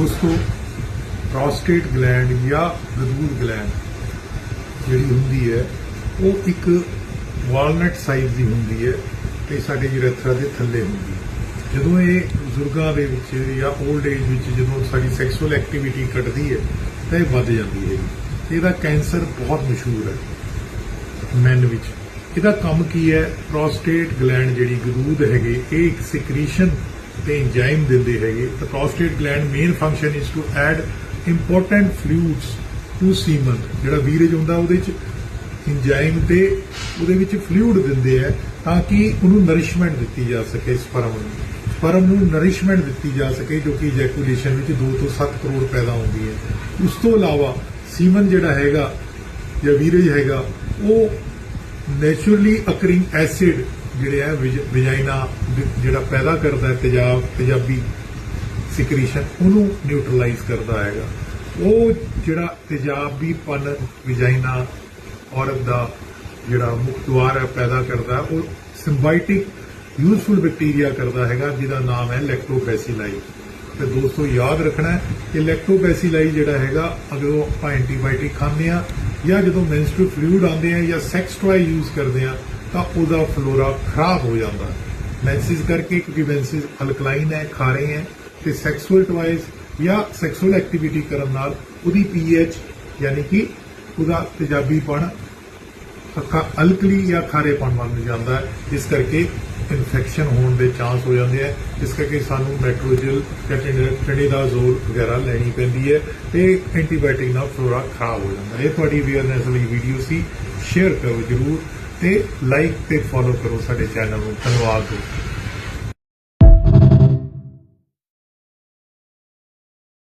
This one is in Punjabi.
ਦੋਸਤੋ ਪ੍ਰੋਸਟੇਟ ਗਲੈਂਡ ਜਾਂ ਗਦੂਦ ਗਲੈਂਡ ਜਿਹੜੀ ਹੁੰਦੀ ਹੈ, ਉਹ ਇੱਕ ਵਾਲਨਟ ਸਾਈਜ਼ ਦੀ ਹੁੰਦੀ ਹੈ ਤੇ ਸਾਡੇ ਯੂਰੇਥਰਾ ਦੇ ਥੱਲੇ ਹੁੰਦੀ ਹੈ। ਜਦੋਂ ਇਹ ਬਜ਼ੁਰਗਾਂ ਦੇ ਵਿੱਚ ਜਾਂ 올ਡ ਏਜ ਵਿੱਚ ਜਦੋਂ ਸਾਡੀ ਸੈਕਸੁਅਲ ਐਕਟੀਵਿਟੀ ਘਟਦੀ ਹੈ, ਤਾਂ ਇਹ ਵੱਧ ਜਾਂਦੀ ਹੈ। ਤੇ ਇਹਦਾ ਕੈਂਸਰ ਬਹੁਤ ਮਸ਼ਹੂਰ ਹੈ ਮੈਨ ਵਿੱਚ। ਇਹਦਾ ਕੰਮ ਕੀ ਹੈ? ਪ੍ਰੋਸਟੇਟ ਗਲੈਂਡ ਜਿਹੜੀ ਗਦੂਦ ਹੈਗੇ, ਇਹ ਇੱਕ ਸਿਕ੍ਰੀਸ਼ਨ ਤੇ ਇੰਜ਼ਾਈਮ ਦਿੰਦੇ ਹੈਗੇ। ਤਾਂ prostate gland main function is to add important fluids to semen ਜਿਹੜਾ ਵੀਰਜ ਹੁੰਦਾ, ਉਹਦੇ ਚ ਇੰਜ਼ਾਈਮ ਤੇ ਉਹਦੇ ਵਿੱਚ ਫਲੂਇਡ ਦਿੰਦੇ ਆ ਤਾਂ ਕਿ ਉਹਨੂੰ ਨਰਿਸ਼ਮੈਂਟ ਦਿੱਤੀ ਜਾ ਸਕੇ ਸਪਰਮ ਨੂੰ। ਸਪਰਮ ਨੂੰ ਨਰਿਸ਼ਮੈਂਟ ਦਿੱਤੀ ਜਾ ਸਕੇ, ਜੋ ਕਿ ਇਜੈਕੂਲੇਸ਼ਨ ਵਿੱਚ 2 ਤੋਂ 7 ਕਰੋੜ ਪੈਦਾ ਹੁੰਦੀ ਹੈ। ਉਸ ਤੋਂ ਇਲਾਵਾ ਸੀਮਨ ਜਿਹੜਾ ਹੈਗਾ ਜਾਂ ਵੀਰਜ ਹੈਗਾ, ਉਹ ਨੇਚਰਲੀ ਅਕਰਿੰਗ ਐਸਿਡ ਜਿਹੜੇ ਹੈ ਵਿਜਾਈਨਾ ਜਿਹੜਾ ਪੈਦਾ ਕਰਦਾ ਹੈ ਤੇਜ਼ਾਬ, ਤੇਜ਼ਾਬੀ ਸਿਕ੍ਰੀਸ਼ਨ, ਉਹਨੂੰ ਨਿਊਟਰਲਾਈਜ਼ ਕਰਦਾ ਹੈਗਾ। ਉਹ ਜਿਹੜਾ ਤੇਜ਼ਾਬੀਪਨ ਵਿਜਾਈਨਾ ਔਰਤ ਦਾ ਜਿਹੜਾ ਮੁੱਖ ਦੁਆਰ ਹੈ, ਪੈਦਾ ਕਰਦਾ, ਉਹ ਸਿੰਬਾਇਟਿਕ ਯੂਜ਼ਫੁਲ ਬੈਕਟੀਰੀਆ ਕਰਦਾ ਹੈਗਾ, ਜਿਹਦਾ ਨਾਮ ਹੈ ਲੈਕਟੋਬੈਸੀਲਾਈ ਤੇ ਦੋਸਤੋ, ਯਾਦ ਰੱਖਣਾ ਹੈ ਕਿ ਲੈਕਟੋਬੈਸੀਲਾਈ ਜਿਹੜਾ ਹੈਗਾ, ਅਗਰ ਆਪਾਂ ਐਂਟੀਬਾਇਓਟਿਕ ਖਾਂਦੇ ਆ ਜਾਂ ਜਦੋਂ ਮੈਂਸਟਰਲ ਫਲੂਇਡ ਆਉਂਦੇ ਆ ਜਾਂ ਸੈਕਸ ਟੁਆਈ ਯੂਜ਼ ਕਰਦੇ ਆ ਤਾਂ ਉਹਦਾ ਫਲੋਰਾ ਖਰਾਬ ਹੋ ਜਾਂਦਾ ਹੈ। ਮੈਂਸਿਸ ਕਰਕੇ, ਕਿਉਂਕਿ ਮੈਂਸਿਸ ਅਲਕਲਾਈਨ ਹੈ ਖਾਰੇ ਹੈ, ਤੇ ਸੈਕਸੁਅਲ ਟੁਆਈਜ਼ ਜਾਂ ਸੈਕਸੁਅਲ ਐਕਟੀਵਿਟੀ ਕਰਨ ਨਾਲ ਉਹਦੀ ਪੀਐਚ ਯਾਨੀ ਕਿ ਉਹਦਾ ਤੇਜ਼ਾਬੀਪਣ ਅੱਖਾਂ ਅਲਕਲੀ ਜਾਂ ਖਾਰੇਪਣ ਬਣ ਜਾਂਦਾ ਹੈ। ਜਿਸ ਕਰਕੇ ਇਨਫੈਕਸ਼ਨ ਹੋਣ ਦੇ ਚਾਂਸ ਹੋ ਜਾਂਦੇ ਆ ਇਸ ਕਰਕੇ ਸਾਨੂੰ ਮੈਟਰੋਜਲ ਜਾਂ ਟੈਂਡੀਦਾਜ਼ੋਲ ਵਗੈਰਾ ਲੈਣੀ ਪੈਂਦੀ ਹੈ ਤੇ ਐਂਟੀਬਾਇਓਟਿਕ ਨਾਲ ਫਲੋਰਾ ਖਰਾਬ ਹੋ ਜਾਂਦਾ ਇਹ ਤੁਹਾਡੀ ਅਵੇਅਰਨੈਸ ਲਈ ਵੀਡੀਓ ਸੀ। ਸ਼ੇਅਰ ਕਰੋ ਜਰੂਰ। ਤੇ ਲਾਈਕ ਤੇ ਫੋਲੋ ਕਰੋ ਸਾਡੇ ਚੈਨਲ ਨੂੰ। ਧੰਨਵਾਦ। ਦੋਸਤੋ